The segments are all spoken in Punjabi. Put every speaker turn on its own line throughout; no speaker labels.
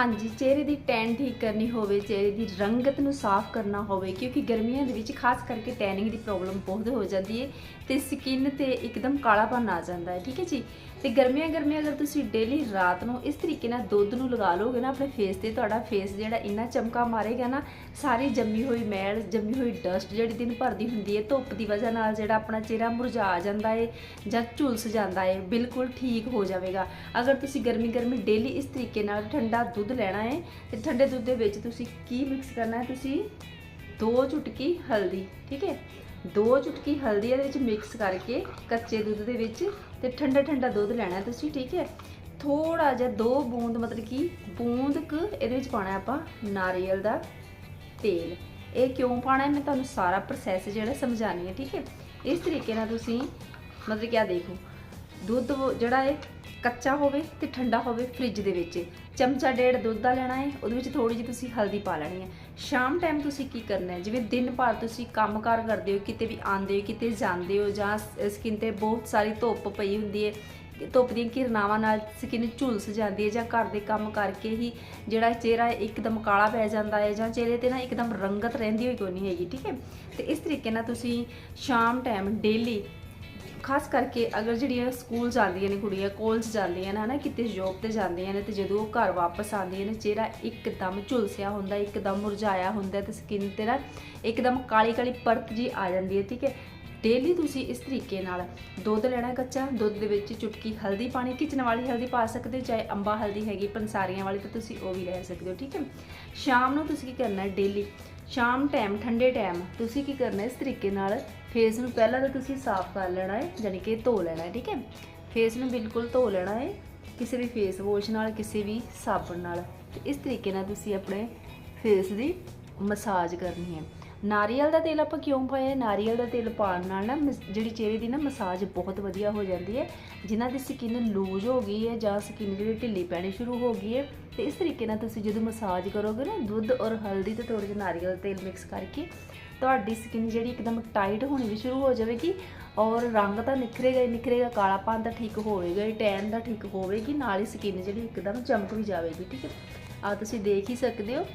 ਹਾਂਜੀ, ਚਿਹਰੇ ਦੀ ਟੈਨ ਠੀਕ ਕਰਨੀ ਹੋਵੇ, ਚਿਹਰੇ ਦੀ ਰੰਗਤ ਨੂੰ ਸਾਫ਼ ਕਰਨਾ ਹੋਵੇ, ਕਿਉਂਕਿ ਗਰਮੀਆਂ ਦੇ ਵਿੱਚ ਖਾਸ ਕਰਕੇ ਟੈਨਿੰਗ ਦੀ ਪ੍ਰੋਬਲਮ ਬਹੁਤ ਹੋ ਜਾਂਦੀ ਹੈ ਤੇ ਸਕਿਨ ਤੇ ਇੱਕਦਮ ਕਾਲਾਪਨ ਆ ਜਾਂਦਾ ਹੈ, ਠੀਕ ਹੈ ਜੀ? ਤੇ ਗਰਮੀਆਂ ਗਰਮੀਆਂ ਅਗਰ ਤੁਸੀਂ ਡੇਲੀ ਰਾਤ ਨੂੰ ਇਸ ਤਰੀਕੇ ਨਾਲ ਦੁੱਧ ਨੂੰ ਲਗਾ ਲੋਗੇ ਨਾ, ਆਪਣੇ ਫੇਸ ਤੇ ਤੁਹਾਡਾ ਫੇਸ ਜਿਹੜਾ ਇੰਨਾ ਚਮਕਾ ਮਾਰੇਗਾ ਨਾ, ਸਾਰੀ ਜੰਮੀ ਹੋਈ ਮੈਲ, ਜੰਮੀ ਹੋਈ ਡਸਟ ਜਿਹੜੀ ਦਿਨ ਭਰ ਦੀ ਹੁੰਦੀ ਹੈ, ਧੁੱਪ ਦੀ ਵਜ੍ਹਾ ਨਾਲ ਜਿਹੜਾ ਆਪਣਾ ਚਿਹਰਾ ਮੁਰਝਾ ਜਾਂਦਾ ਹੈ ਜਾਂ ਝੁਲਸ ਜਾਂਦਾ ਏ, ਬਿਲਕੁਲ ਠੀਕ ਹੋ ਜਾਵੇਗਾ। ਅਗਰ ਤੁਸੀਂ ਗਰਮੀ ਗਰਮੀ ਡੇਲੀ ਇਸ ਤਰੀਕੇ ਨਾਲ ਠੰਡਾ ਦੁੱਧ ਲੈਣਾ ਹੈ ਤੇ ਠੰਡੇ ਦੁੱਧ ਦੇ ਵਿੱਚ ਤੁਸੀਂ ਕੀ ਮਿਕਸ ਕਰਨਾ ਹੈ ਤੁਸੀਂ ਦੋ ਚੁਟਕੀ ਹਲਦੀ, ਠੀਕ ਹੈ ਦੋ ਚੁਟਕੀ ਹਲਦੀ ਇਹਦੇ ਵਿੱਚ ਮਿਕਸ ਕਰਕੇ ਕੱਚੇ ਦੁੱਧ ਦੇ ਵਿੱਚ ਤੇ ਠੰਡਾ ਠੰਡਾ ਦੁੱਧ ਲੈਣਾ ਤੁਸੀਂ, ਠੀਕ ਹੈ? ਥੋੜਾ ਜਿਹਾ ਦੋ ਬੂੰਦ, ਮਤਲਬ ਕਿ ਬੂੰਦ ਕੁ ਇਹਦੇ ਵਿੱਚ ਪਾਣਾ ਆਪਾਂ ਨਾਰੀਅਲ ਦਾ ਤੇਲ। ਇਹ ਕਿਉਂ ਪਾਣਾ ਹੈ? ਮੈਂ ਤੁਹਾਨੂੰ ਸਾਰਾ ਪ੍ਰੋਸੈਸ ਜਿਹੜਾ ਸਮਝਾਣੀ ਹੈ, ਠੀਕ ਹੈ? ਇਸ ਤਰੀਕੇ ਨਾਲ ਤੁਸੀਂ, ਮਤਲਬ ਕਿ ਆ ਦੇਖੋ, ਦੁੱਧ ਉਹ ਜਿਹੜਾ ਹੈ ਕੱਚਾ ਹੋਵੇ ਤੇ ਠੰਡਾ ਹੋਵੇ ਫ੍ਰਿਜ ਦੇ ਵਿੱਚ। ਚਮਚਾ ਡੇਢ ਦੁੱਧ ਦਾ ਲੈਣਾ ਹੈ, ਉਹਦੇ ਵਿੱਚ ਥੋੜੀ ਜਿਹੀ ਤੁਸੀਂ ਹਲਦੀ ਪਾ ਲੈਣੀ ਹੈ। ਸ਼ਾਮ ਟਾਈਮ ਤੁਸੀਂ ਕੀ ਕਰਨਾ ਹੈ? ਜਿਵੇਂ ਦਿਨ ਭਰ ਤੁਸੀਂ ਕੰਮਕਾਰ ਕਰਦੇ ਹੋ, ਕਿਤੇ ਵੀ ਆਉਂਦੇ ਹੋ, ਕਿਤੇ ਜਾਂਦੇ ਹੋ ਜਾਂ ਸਕਿਨ ਤੇ ਬਹੁਤ ਸਾਰੀ ਧੁੱਪ ਪਈ ਹੁੰਦੀ ਹੈ ਧੁੱਪ ਦੀਆਂ ਕਿਰਨਾਵਾਂ ਨਾਲ ਸਕਿਨ ਝੁਲਸ ਜਾਂਦੀ ਹੈ ਜਾਂ ਘਰ ਦੇ ਕੰਮ ਕਰਕੇ ਹੀ ਜਿਹੜਾ ਚਿਹਰਾ ਇੱਕਦਮ ਕਾਲਾ ਪੈ ਜਾਂਦਾ ਹੈ ਜਾਂ ਚਿਹਰੇ ਤੇ ਨਾ ਇੱਕਦਮ ਰੰਗਤ ਰਹਿੰਦੀ ਹੋਈ ਕੋਈ ਨਹੀਂ ਹੈਗੀ, ਠੀਕ ਹੈ? ਤੇ ਇਸ ਤਰੀਕੇ ਨਾਲ ਤੁਸੀਂ ਸ਼ਾਮ ਟਾਈਮ ਡੇਲੀ ਖਾਸ ਕਰਕੇ ਅਗਰ ਜਿਹੜੀਆਂ ਸਕੂਲ ਜਾਂਦੀਆਂ ਨੇ ਕੁੜੀਆਂ ਕਾਲਜ ਜਾਂਦੀਆਂ ਨੇ, ਹਨਾ, ਕਿਤੇ ਜੌਬ ਤੇ ਜਾਂਦੀਆਂ ਨੇ ਤੇ ਜਦੋਂ ਉਹ ਘਰ ਵਾਪਸ ਆਉਂਦੀਆਂ ਨੇ, ਚਿਹਰਾ ਇੱਕਦਮ ਝੁਲਸਿਆ ਹੁੰਦਾ, ਇੱਕਦਮ ਮੁਰਝਾਇਆ ਹੁੰਦਾ ਤੇ ਸਕਿਨ ਤੇ ਨਾ ਇੱਕਦਮ ਕਾਲੀ ਕਾਲੀ ਪਰਤ ਜੀ ਆ ਜਾਂਦੀ ਹੈ, ਠੀਕ ਹੈ। ਡੇਲੀ ਤੁਸੀਂ ਇਸ ਤਰੀਕੇ ਨਾਲ ਦੁੱਧ ਲੈਣਾ ਕੱਚਾ, ਦੁੱਧ ਦੇ ਵਿੱਚ ਚੁਟਕੀ ਹਲਦੀ ਪਾਣੀ ਕਿਚਨ ਵਾਲੀ ਹਲਦੀ ਪਾ ਸਕਦੇ ਹੋ, ਚਾਹੇ ਅੰਬਾ ਹਲਦੀ ਹੈਗੀ, ਪੰਸਾਰੀਆਂ ਵਾਲੀ ਤਾਂ ਤੁਸੀਂ ਉਹ ਵੀ ਲੈ ਸਕਦੇ ਹੋ, ਠੀਕ ਹੈ। ਸ਼ਾਮ ਨੂੰ ਤੁਸੀਂ ਕੀ ਕਰਨਾ ਡੇਲੀ ਸ਼ਾਮ ਟਾਈਮ ਠੰਡੇ ਟਾਈਮ ਤੁਸੀਂ ਕੀ ਕਰਨਾ ਇਸ ਤਰੀਕੇ ਨਾਲ ਫੇਸ ਨੂੰ ਪਹਿਲਾਂ ਤਾਂ ਤੁਸੀਂ ਸਾਫ਼ ਕਰ ਲੈਣਾ ਹੈ ਯਾਨੀ ਕਿ ਧੋ ਲੈਣਾ ਹੈ, ਠੀਕ ਹੈ? ਫੇਸ ਨੂੰ ਬਿਲਕੁਲ ਧੋ ਲੈਣਾ ਹੈ, ਕਿਸੇ ਵੀ ਫੇਸ ਵਾਸ਼ ਨਾਲ, ਕਿਸੇ ਵੀ ਸਾਬਣ ਨਾਲ। ਤੇ ਇਸ ਤਰੀਕੇ ਨਾਲ ਤੁਸੀਂ ਆਪਣੇ ਫੇਸ ਦੀ ਮਸਾਜ ਕਰਨੀ ਹੈ। ਨਾਰੀਅਲ ਦਾ ਤੇਲ ਆਪਾਂ ਕਿਉਂ ਪਾਇਆ ਨਾਰੀਅਲ ਦਾ ਤੇਲ ਪਾਉਣ ਨਾਲ ਨਾ ਮਸ- ਜਿਹੜੀ ਚਿਹਰੇ ਦੀ ਨਾ ਮਸਾਜ ਬਹੁਤ ਵਧੀਆ ਹੋ ਜਾਂਦੀ ਹੈ। ਜਿਨ੍ਹਾਂ ਦੀ ਸਕਿਨ ਲੂਜ਼ ਹੋ ਗਈ ਹੈ ਜਾਂ ਸਕਿਨ ਜਿਹੜੀ ਢਿੱਲੀ ਪੈਣੀ ਸ਼ੁਰੂ ਹੋ ਗਈ ਹੈ, ਤੇ ਇਸ ਤਰੀਕੇ ਨਾਲ ਤੁਸੀਂ ਜਦੋਂ ਮਸਾਜ ਕਰੋਗੇ ਨਾ, ਦੁੱਧ ਔਰ ਹਲਦੀ ਤੇ ਥੋੜਾ ਜਿਹਾ ਨਾਰੀਅਲ ਤੇਲ ਮਿਕਸ ਕਰਕੇ ਤੁਹਾਡੀ ਸਕਿਨ ਜਿਹੜੀ ਇੱਕਦਮ ਟਾਈਟ ਹੋਣੀ ਵੀ ਸ਼ੁਰੂ ਹੋ ਜਾਵੇਗੀ ਔਰ ਰੰਗ ਤਾਂ ਨਿਖਰੇਗਾ ਹੀ ਨਿਖਰੇਗਾ, ਕਾਲਾਪਨ ਤਾਂ ਠੀਕ ਹੋਵੇਗਾ ਹੀ ਟੈਨ ਦਾ ਠੀਕ ਹੋਵੇਗੀ, ਨਾਲ ਹੀ ਸਕਿਨ ਜਿਹੜੀ ਇੱਕਦਮ ਚਮਕ ਵੀ ਜਾਵੇਗੀ, ਠੀਕ ਹੈ। ਆ ਤੁਸੀਂ ਦੇਖ ਹੀ ਸਕਦੇ ਹੋ।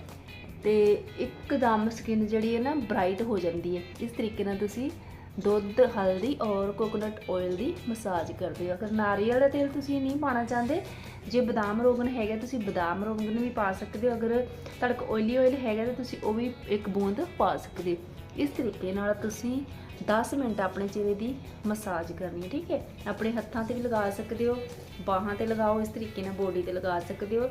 ਤੇ ਇੱਕਦਮ ਸਕਿਨ ਜਿਹੜੀ ਹੈ ਨਾ ਬ੍ਰਾਈਟ ਹੋ ਜਾਂਦੀ ਹੈ। ਇਸ ਤਰੀਕੇ ਨਾਲ ਤੁਸੀਂ ਦੁੱਧ, ਹਲਦੀ ਔਰ ਕੋਕੋਨਟ ਆਇਲ ਦੀ ਮਸਾਜ ਕਰਦੇ ਹੋ। ਅਗਰ ਨਾਰੀਅਲ ਦਾ ਤੇਲ ਤੁਸੀਂ ਨਹੀਂ ਪਾਣਾ ਚਾਹੁੰਦੇ, ਜੇ ਬਦਾਮ ਰੋਗਨ ਹੈਗਾ, ਤੁਸੀਂ ਬਦਾਮ ਰੋਗਨ ਵੀ ਪਾ ਸਕਦੇ ਹੋ। ਅਗਰ ਤੁਹਾਡੇ ਕੋਲ ਆਇਲੀ ਆਇਲ ਹੈਗਾ, ਤਾਂ ਤੁਸੀਂ ਉਹ ਵੀ ਇੱਕ ਬੂੰਦ ਪਾ ਸਕਦੇ ਹੋ। ਇਸ ਤਰੀਕੇ ਨਾਲ ਤੁਸੀਂ 10 ਮਿੰਟ ਆਪਣੇ ਚਿਹਰੇ ਦੀ ਮਸਾਜ ਕਰਨੀ ਠੀਕ ਹੈ? ਆਪਣੇ ਹੱਥਾਂ ਤੇ ਵੀ ਲਗਾ ਸਕਦੇ ਹੋ, ਬਾਹਾਂ ਤੇ ਲਗਾਓ, ਇਸ ਤਰੀਕੇ ਨਾਲ ਬੋਡੀ ਤੇ ਲਗਾ ਸਕਦੇ ਹੋ।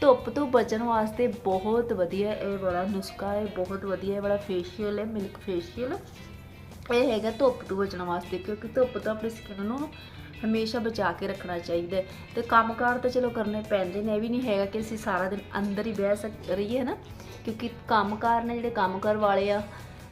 ਧੁੱਪ ਤੋਂ ਬਚਣ ਵਾਸਤੇ ਬਹੁਤ ਵਧੀਆ ਇਹ ਵਾਲਾ ਨੁਸਖਾ ਹੈ, ਬਹੁਤ ਵਧੀਆ ਇਹ ਵਾਲਾ ਫੇਸ਼ੀਅਲ ਹੈ ਮਿਲਕ ਫੇਸ਼ੀਅਲ ਇਹ ਹੈਗਾ ਧੁੱਪ ਤੋਂ ਬਚਣ ਵਾਸਤੇ, ਕਿਉਂਕਿ ਧੁੱਪ ਤੋਂ ਆਪਣੀ ਸਕਿਨ ਨੂੰ ਹਮੇਸ਼ਾ ਬਚਾ ਕੇ ਰੱਖਣਾ ਚਾਹੀਦਾ ਹੈ। ਤੇ ਕੰਮਕਾਰ ਤਾਂ ਚਲੋ ਕਰਨੇ ਪੈਂਦੇ ਨੇ, ਇਹ ਵੀ ਨਹੀਂ ਹੈਗਾ ਕਿ ਅਸੀਂ ਸਾਰਾ ਦਿਨ ਅੰਦਰ ਹੀ ਬਹਿ ਸਕ, ਰਹੀਏ ਨਾ ਕਿਉਂਕਿ ਕੰਮਕਾਰ ਨੇ ਜਿਹੜੇ ਕੰਮਕਾਰ ਵਾਲੇ ਆ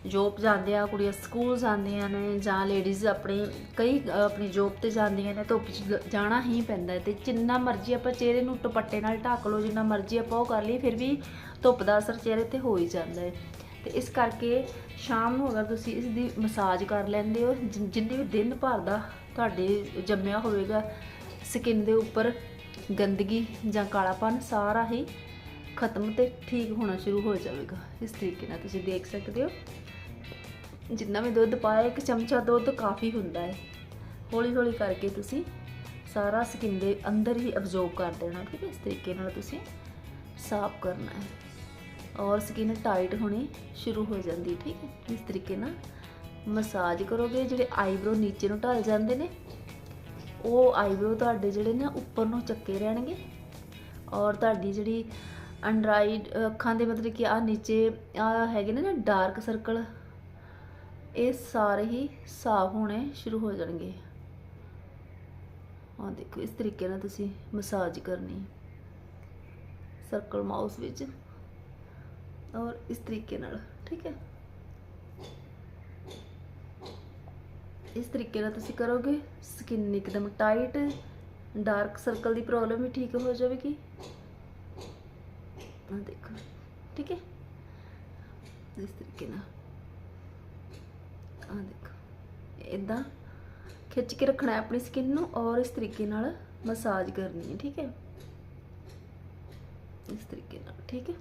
ਜੋਬ ਜਾਂਦੇ ਆ, ਕੁੜੀਆਂ ਸਕੂਲ ਜਾਂਦੀਆਂ ਨੇ ਜਾਂ ਲੇਡੀਜ਼ ਆਪਣੇ, ਕਈ ਆਪਣੀ ਜੋਬ ਤੇ ਜਾਂਦੀਆਂ ਨੇ ਧੁੱਪ 'ਚ ਜਾਣਾ ਹੀ ਪੈਂਦਾ ਹੈ ਤੇ ਜਿੰਨਾ ਮਰਜ਼ੀ ਆਪਾਂ ਚਿਹਰੇ ਨੂੰ ਦੁਪੱਟੇ ਨਾਲ ਢੱਕ ਲਓ, ਜਿੰਨਾ ਮਰਜ਼ੀ ਆਪਾਂ ਉਹ ਕਰ ਲਈ ਫਿਰ ਵੀ ਧੁੱਪ ਦਾ ਅਸਰ ਚਿਹਰੇ ਤੇ ਹੋ ਹੀ ਜਾਂਦਾ ਹੈ। ਤੇ ਇਸ ਕਰਕੇ ਸ਼ਾਮ ਨੂੰ ਅਗਰ ਤੁਸੀਂ ਇਸ ਦੀ ਮਸਾਜ ਕਰ ਲੈਂਦੇ ਹੋ, ਜਿ- ਜਿੰਨੇ ਵੀ ਦਿਨ ਭਰ ਦਾ ਤੁਹਾਡੇ ਜੰਮਿਆ ਹੋਵੇਗਾ ਸਕਿਨ ਦੇ ਉੱਪਰ ਗੰਦਗੀ ਜਾਂ ਕਾਲਾਪਨ ਸਾਰਾ ਹੀ ਖਤਮ ਤੇ ਠੀਕ ਹੋਣਾ ਸ਼ੁਰੂ ਹੋ ਜਾਵੇਗਾ। ਇਸ ਤਰੀਕੇ ਨਾਲ ਤੁਸੀਂ ਦੇਖ ਸਕਦੇ ਹੋ। ਜਿੰਨਾ ਵੀ ਦੁੱਧ ਪਾਇਆ, ਇੱਕ ਚਮਚਾ ਦੁੱਧ ਕਾਫੀ ਹੁੰਦਾ ਹੈ। ਹੌਲੀ ਹੌਲੀ ਕਰਕੇ ਤੁਸੀਂ ਸਾਰਾ ਸਕਿਨ ਦੇ ਅੰਦਰ ਹੀ ਅਬਜ਼ੋਰਬ ਕਰ ਦੇਣਾ, ਠੀਕ ਹੈ? ਇਸ ਤਰੀਕੇ ਨਾਲ ਤੁਸੀਂ ਸਾਫ਼ ਕਰਨਾ ਹੈ। ਔਰ ਸਕਿਨ ਟਾਈਟ ਹੋਣੀ ਸ਼ੁਰੂ ਹੋ ਜਾਂਦੀ ਠੀਕ ਹੈ? ਇਸ ਤਰੀਕੇ ਨਾਲ ਮਸਾਜ ਕਰੋਗੇ, ਜਿਹੜੇ ਆਈਬ੍ਰੋ ਨੀਚੇ ਨੂੰ ਢਲ ਜਾਂਦੇ ਨੇ, ਉਹ ਆਈਬ੍ਰੋ ਤੁਹਾਡੇ ਜਿਹੜੇ ਨਾ ਉੱਪਰ ਨੂੰ ਚੱਕੇ ਰਹਿਣਗੇ। ਔਰ ਤੁਹਾਡੀ ਜਿਹੜੀ ਅੰਡਰ ਆਈ ਅੱਖਾਂ ਦੇ ਮਤਲਬ ਕਿ ਆ ਨੀਚੇ ਆ ਹੈਗੇ ਨੇ ਨਾ ਡਾਰਕ ਸਰਕਲ ਇਹ ਸਾਰੇ ਹੀ ਸਾਫ਼ ਹੋਣੇ ਸ਼ੁਰੂ ਹੋ ਜਾਣਗੇ। ਆ ਦੇਖੋ, ਇਸ ਤਰੀਕੇ ਨਾਲ ਤੁਸੀਂ ਮਸਾਜ ਕਰਨੀ। ਸਰਕਲ ਮਾਊਸ ਵਿੱਚ ਔਰ ਇਸ ਤਰੀਕੇ ਨਾਲ, ਠੀਕ ਹੈ? ਇਸ ਤਰੀਕੇ ਨਾਲ ਤੁਸੀਂ ਕਰੋਗੇ ਸਕਿਨ ਇੱਕਦਮ ਟਾਈਟ ਡਾਰਕ ਸਰਕਲ ਦੀ ਪ੍ਰੋਬਲਮ ਵੀ ਠੀਕ ਹੋ ਜਾਵੇਗੀ। ਆ ਦੇਖੋ, ਠੀਕ ਹੈ? ਇਸ ਤਰੀਕੇ ਨਾਲ ਆ ਦੇਖੋ ਇਦਾਂ ਖਿੱਚ ਕੇ ਰੱਖਣਾ ਹੈ ਆਪਣੀ ਸਕਿਨ ਨੂੰ ਔਰ ਇਸ ਤਰੀਕੇ ਨਾਲ ਮਸਾਜ ਕਰਨੀ ਹੈ, ਠੀਕ ਹੈ? ਇਸ ਤਰੀਕੇ ਨਾਲ, ਠੀਕ ਹੈ?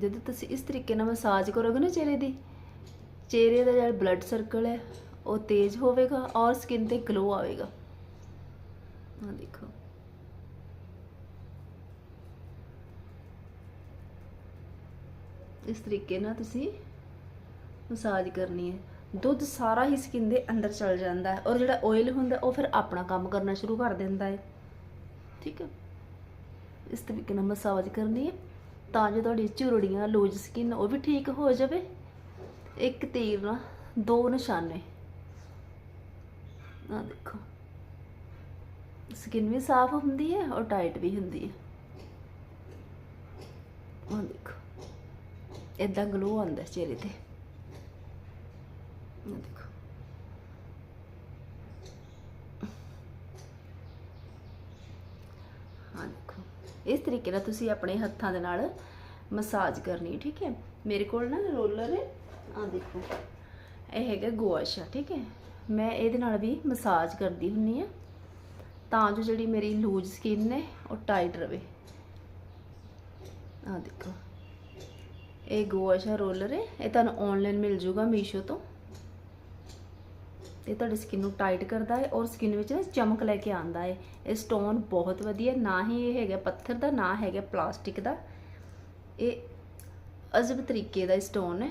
ਜਦੋਂ ਤੁਸੀਂ ਇਸ ਤਰੀਕੇ ਨਾਲ ਮਸਾਜ ਕਰੋਗੇ ਨਾ ਚਿਹਰੇ ਦੀ, ਚਿਹਰੇ ਦਾ ਜਿਹੜਾ ਬਲੱਡ ਸਰਕਲ ਹੈ, ਉਹ ਤੇਜ਼ ਹੋਵੇਗਾ ਔਰ ਸਕਿਨ ਤੇ ਗਲੋ ਆਵੇਗਾ। ਆ ਦੇਖੋ। ਇਸ ਤਰੀਕੇ ਨਾਲ ਤੁਸੀਂ ਮਸਾਜ ਕਰਨੀ ਹੈ। ਦੁੱਧ ਸਾਰਾ ਹੀ ਸਕਿਨ ਦੇ ਅੰਦਰ ਚਲ ਜਾਂਦਾ ਹੈ ਔਰ ਜਿਹੜਾ ਆਇਲ ਹੁੰਦਾ ਉਹ ਫਿਰ ਆਪਣਾ ਕੰਮ ਕਰਨਾ ਸ਼ੁਰੂ ਕਰ ਦਿੰਦਾ ਹੈ। ਠੀਕ ਹੈ? ਇਸ ਤਰੀਕੇ ਨਾਲ ਮਸਾਜ ਕਰਨੀ ਹੈ ਤਾਂ ਜੋ ਤੁਹਾਡੀ ਝੁਰੜੀਆਂ ਲੂਜ ਸਕਿਨ ਉਹ ਵੀ ਠੀਕ ਹੋ ਜਾਵੇ। ਇੱਕ ਤੀਰ ਨਾਲ ਦੋ ਨਿਸ਼ਾਨੇ। ਆ ਦੇਖੋ। ਸਕਿਨ ਵੀ ਸਾਫ਼ ਹੁੰਦੀ ਹੈ ਔਰ ਟਾਈਟ ਵੀ ਹੁੰਦੀ ਹੈ। ਆ ਦੇਖੋ। ਇਦਾਂ ਗਲੋ ਆਉਂਦਾ ਚਿਹਰੇ ਤੇ। ਆ ਦੇਖੋ ਹਾਂ ਦੇਖੋ। ਇਸ ਤਰੀਕੇ ਨਾਲ ਤੁਸੀਂ ਆਪਣੇ ਹੱਥਾਂ ਦੇ ਨਾਲ ਮਸਾਜ ਕਰਨੀ, ਠੀਕ ਹੈ? ਮੇਰੇ ਕੋਲ ਨਾ ਰੋਲਰ ਹੈ। ਆ ਦੇਖੋ। ਇਹ ਹੈਗਾ ਗੋਆਸ਼ਾ ਠੀਕ ਹੈ? ਮੈਂ ਇਹਦੇ ਨਾਲ ਵੀ ਮਸਾਜ ਕਰਦੀ ਹੁੰਨੀ ਆ। ਤਾਂ ਜੋ ਜਿਹੜੀ ਮੇਰੀ ਲੂਜ ਸਕਿਨ ਹੈ ਉਹ ਟਾਈਟ ਰਵੇ। ਆ ਦੇਖੋ। ਇਹ ਗੋਆਸ਼ਾ ਰੋਲਰ ਹੈ। ਇਹ ਤੁਹਾਨੂੰ ਆਨਲਾਈਨ ਮਿਲ ਜੂਗਾ ਮੀਸ਼ੋ ਤੋਂ। ਇਹ ਤੁਹਾਡੀ ਸਕਿਨ ਨੂੰ ਟਾਈਟ ਕਰਦਾ ਹੈ ਔਰ ਸਕਿਨ ਵਿੱਚ ਨਾ ਚਮਕ ਲੈ ਕੇ ਆਂਦਾ ਹੈ। ਇਹ ਸਟੋਨ ਬਹੁਤ ਵਧੀਆ, ਨਾ ਹੀ ਇਹ ਹੈਗਾ ਪੱਥਰ ਦਾ, ਨਾ ਹੈਗਾ ਪਲਾਸਟਿਕ ਦਾ। ਇਹ ਅਜਬ ਤਰੀਕੇ ਦਾ ਸਟੋਨ ਹੈ।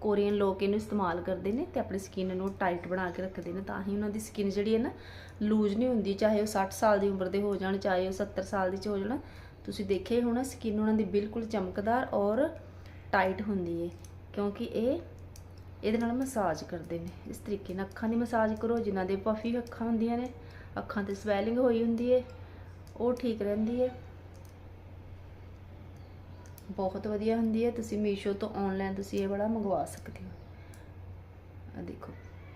ਕੋਰੀਅਨ ਲੋਕ ਇਹਨੂੰ ਇਸਤੇਮਾਲ ਕਰਦੇ ਨੇ ਤੇ ਆਪਣੀ ਸਕਿਨ ਨੂੰ ਟਾਈਟ ਬਣਾ ਕੇ ਰੱਖਦੇ ਨੇ ਤਾਂ ਹੀ ਉਹਨਾਂ ਦੀ ਸਕਿਨ ਜਿਹੜੀ ਹੈ ਨਾ ਲੂਜ਼ ਨਹੀਂ ਹੁੰਦੀ, ਚਾਹੇ ਉਹ 60 ਸਾਲ ਦੀ ਉਮਰ ਦੇ ਹੋ ਜਾਣ, ਚਾਹੇ ਉਹ 70 ਸਾਲ ਦੀ ਚ ਹੋ ਜਾਣ। ਤੁਸੀਂ ਦੇਖਿਆ ਹੀ ਹੋਣਾ ਸਕਿਨ ਉਹਨਾਂ ਦੀ ਬਿਲਕੁਲ ਚਮਕਦਾਰ ਔਰ ਟਾਈਟ ਹੁੰਦੀ ਹੈ, ਕਿਉਂਕਿ ਇਹ ਇਹਦੇ ਨਾਲ ਮਸਾਜ ਕਰਦੇ ਨੇ। ਇਸ ਤਰੀਕੇ ਨਾਲ ਅੱਖਾਂ ਦੀ ਮਸਾਜ ਕਰੋ, ਜਿਨ੍ਹਾਂ ਦੇ ਪਫੀ ਅੱਖਾਂ ਹੁੰਦੀਆਂ ਨੇ। ਅੱਖਾਂ ਤੇ ਸਵੈਲਿੰਗ ਹੋਈ ਹੁੰਦੀ ਹੈ ਉਹ ਠੀਕ ਰਹਿੰਦੀ ਹੈ ਬਹੁਤ ਵਧੀਆ ਹੁੰਦੀ ਹੈ ਤੁਸੀਂ ਮੀਸ਼ੋ ਤੋਂ ਆਨਲਾਈਨ ਤੁਸੀਂ ਇਹ ਬੜਾ ਮੰਗਵਾ ਸਕਦੇ ਹੋ। ਆ ਦੇਖੋ,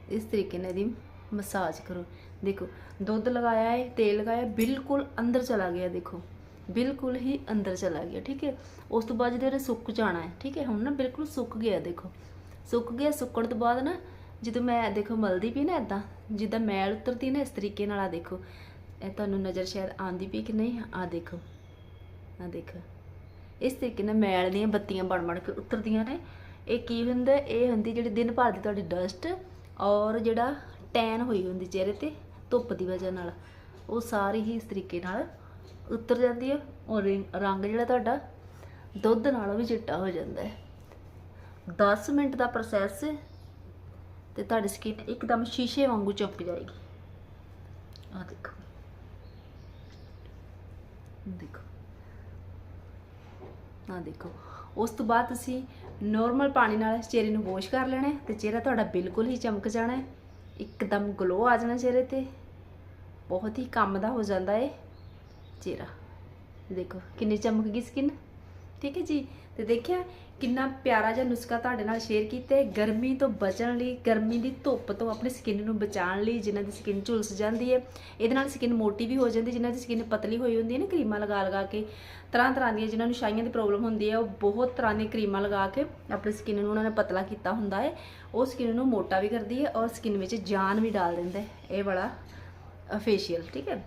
ਇਸ ਤਰੀਕੇ ਨਾਲ ਇਹਦੀ ਮਸਾਜ ਕਰੋ। ਦੇਖੋ, ਦੁੱਧ ਲਗਾਇਆ ਹੈ ਤੇਲ ਲਗਾਇਆ, ਬਿਲਕੁਲ ਅੰਦਰ ਚਲਾ ਗਿਆ, ਦੇਖੋ। ਬਿਲਕੁਲ ਹੀ ਅੰਦਰ ਚਲਾ ਗਿਆ, ਠੀਕ ਹੈ ਉਸ ਤੋਂ ਬਾਅਦ ਜਿਹਦੇ ਸੁੱਕ ਜਾਣਾ ਹੈ ਠੀਕ ਹੈ ਹੁਣ ਨਾ ਬਿਲਕੁਲ ਸੁੱਕ ਗਿਆ, ਦੇਖੋ। ਸੁੱਕ ਗਿਆ, ਸੁੱਕਣ ਤੋਂ ਬਾਅਦ ਨਾ ਜਦੋਂ ਮੈਂ ਦੇਖੋ ਮਲਦੀ ਪਈ ਨਾ ਇਦਾਂ ਜਿੱਦਾਂ ਮੈਲ ਉਤਰਦੀ ਨਾ ਇਸ ਤਰੀਕੇ ਨਾਲ ਆ ਦੇਖੋ। ਇਹ ਤੁਹਾਨੂੰ ਨਜ਼ਰ ਸ਼ਾਇਦ ਆਂਦੀ ਪਈ ਕਿ ਨਹੀਂ? ਆ ਦੇਖੋ ਆ ਦੇਖੋ। ਇਸ ਤਰੀਕੇ ਨਾਲ ਮੈਲ ਦੀਆਂ ਬੱਤੀਆਂ ਬਣ ਬਣ ਕੇ ਉਤਰਦੀਆਂ ਨੇ। ਇਹ ਕੀ ਹੁੰਦਾ? ਇਹ ਹੁੰਦੀ ਜਿਹੜੀ ਦਿਨ ਭਰ ਦੀ ਤੁਹਾਡੀ ਡਸਟ ਔਰ ਜਿਹੜਾ ਟੈਨ ਹੋਈ ਹੁੰਦੀ ਚਿਹਰੇ ਤੇ, ਧੁੱਪ ਦੀ ਵਜ੍ਹਾ ਨਾਲ। ਉਹ ਸਾਰੀ ਹੀ ਇਸ ਤਰੀਕੇ ਨਾਲ ਉਤਰ ਜਾਂਦੀ ਹੈ ਔਰ ਰਿੰ- ਰੰਗ ਜਿਹੜਾ ਤੁਹਾਡਾ ਦੁੱਧ ਨਾਲੋਂ ਵੀ ਚਿੱਟਾ ਹੋ ਜਾਂਦਾ ਹੈ। 10 ਮਿੰਟ ਦਾ ਪ੍ਰੋਸੈਸ ਤੇ ਤੁਹਾਡੀ ਸਕਿਨ ਇੱਕਦਮ ਸ਼ੀਸ਼ੇ ਵਾਂਗੂ ਚਮਕ ਜਾਏਗੀ। ਆ ਦੇਖੋ। ਦੇਖੋ। ਆ ਦੇਖੋ। ਉਸ ਤੋਂ ਬਾਅਦ ਤੁਸੀਂ ਨੋਰਮਲ ਪਾਣੀ ਨਾਲ ਚਿਹਰੇ ਨੂੰ ਵਾਸ਼ ਕਰ ਲੈਣਾ ਹੈ ਤੇ ਚਿਹਰਾ ਤੁਹਾਡਾ ਬਿਲਕੁਲ ਹੀ ਚਮਕ ਜਾਣਾ ਹੈ। ਇੱਕਦਮ ਗਲੋ ਆ ਜਾਣਾ ਚਿਹਰੇ ਤੇ। ਬਹੁਤ ਹੀ ਕੰਮ ਦਾ ਹੋ ਜਾਂਦਾ ਹੈ ਚਿਹਰਾ। ਦੇਖੋ, ਕਿੰਨੀ ਚਮਕ ਗਈ ਸਕਿਨ ਠੀਕ ਹੈ ਜੀ? ਤੇ ਦੇਖਿਆ ਕਿੰਨਾ ਪਿਆਰਾ ਜਿਹਾ ਨੁਸਖਾ ਤੁਹਾਡੇ ਨਾਲ ਸ਼ੇਅਰ ਕੀਤਾ। ਹੈ ਗਰਮੀ ਤੋਂ ਬਚਣ ਲਈ, ਗਰਮੀ ਦੀ ਧੁੱਪ ਤੋਂ ਆਪਣੀ ਸਕਿਨ ਨੂੰ ਬਚਾਉਣ ਲਈ ਜਿਨ੍ਹਾਂ ਦੀ ਸਕਿਨ ਝੁਲਸ ਜਾਂਦੀ ਹੈ। ਇਹਦੇ ਨਾਲ ਸਕਿਨ ਮੋਟੀ ਵੀ ਹੋ ਜਾਂਦੀ, ਜਿਨ੍ਹਾਂ ਦੀ ਸਕਿਨ ਪਤਲੀ ਹੋਈ ਹੁੰਦੀ ਹੈ ਨਾ, ਕਰੀਮਾਂ ਲਗਾ ਲਗਾ ਕੇ। ਤਰ੍ਹਾਂ ਤਰ੍ਹਾਂ ਦੀਆਂ ਜਿਨ੍ਹਾਂ ਨੂੰ ਛਾਈਆਂ ਦੀ ਪ੍ਰੋਬਲਮ ਹੁੰਦੀ ਹੈ, ਉਹ ਬਹੁਤ ਤਰ੍ਹਾਂ ਦੀਆਂ ਕਰੀਮਾਂ ਲਗਾ ਕੇ ਆਪਣੀ ਸਕਿਨ ਨੂੰ ਉਹਨਾਂ ਨੇ ਪਤਲਾ ਕੀਤਾ ਹੁੰਦਾ ਹੈ। ਉਹ ਸਕਿਨ ਨੂੰ ਮੋਟਾ ਵੀ ਕਰਦੀ ਹੈ ਔਰ ਸਕਿਨ ਵਿੱਚ ਜਾਨ ਵੀ ਡਾਲ ਦਿੰਦਾ ਹੈ। ਇਹ ਵਾਲਾ ਫੇਸ਼ੀਅਲ ਠੀਕ ਹੈ।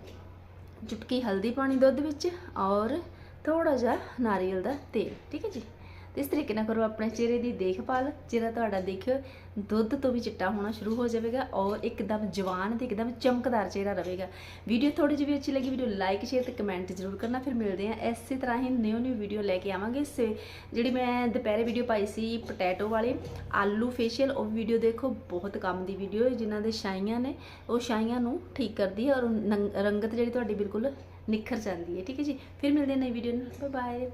ਚੁਟਕੀ ਹਲਦੀ ਪਾਣੀ ਦੁੱਧ ਵਿੱਚ ਔਰ ਥੋੜਾ ਜਿਹਾ ਨਾਰੀਅਲ ਦਾ ਤੇਲ, ਠੀਕ ਹੈ ਜੀ। ਇਸ ਤਰੀਕੇ ਨਾਲ ਕਰੋ ਆਪਣੇ ਚਿਹਰੇ ਦੀ ਦੇਖਭਾਲ ਚਿਹਰਾ ਤੁਹਾਡਾ ਦੇਖਿਓ, ਦੁੱਧ ਤੋਂ ਵੀ ਚਿੱਟਾ ਹੋਣਾ ਸ਼ੁਰੂ ਹੋ ਜਾਵੇਗਾ ਔਰ ਇੱਕਦਮ ਜਵਾਨ ਤੇ ਇੱਕਦਮ ਚਮਕਦਾਰ ਚਿਹਰਾ ਰਹੇਗਾ। ਵੀਡੀਓ ਥੋੜੀ ਜਿਹੀ ਵੀ ਅੱਛੀ ਲੱਗੀ, ਵੀਡੀਓ ਲਾਈਕ ਸ਼ੇਅਰ ਤੇ ਕਮੈਂਟ ਜ਼ਰੂਰ ਕਰਨਾ। ਫਿਰ ਮਿਲਦੇ ਆ ਇਸੇ ਤਰ੍ਹਾਂ ਹੀ ਨਿਊ ਨਿਊ ਵੀਡੀਓ ਲੈ ਕੇ ਆਵਾਂਗੇ। ਜਿਹੜੀ ਮੈਂ ਦੁਪਹਿਰੇ ਵੀਡੀਓ ਪਾਈ ਸੀ ਪੋਟੈਟੋ ਵਾਲੇ, ਆਲੂ ਫੇਸ਼ੀਅਲ ਉਹ ਵੀਡੀਓ ਦੇਖੋ, ਬਹੁਤ ਕੰਮ ਦੀ ਵੀਡੀਓ ਹੈ, ਜਿਨ੍ਹਾਂ ਦੇ ਛਾਈਆਂ ਨੇ, ਉਹ ਛਾਈਆਂ ਨੂੰ ਠੀਕ ਕਰਦੀ ਹੈ ਔਰ ਨੰਗ- ਰੰਗਤ ਜਿਹੜੀ ਤੁਹਾਡੀ ਬਿਲਕੁਲ ਨਿਖਰ ਜਾਂਦੀ ਹੈ। ਠੀਕ ਹੈ ਜੀ, ਫਿਰ ਮਿਲਦੇ ਹਾਂ ਨਈ ਵੀਡੀਓ ਨਾਲ। Bye bye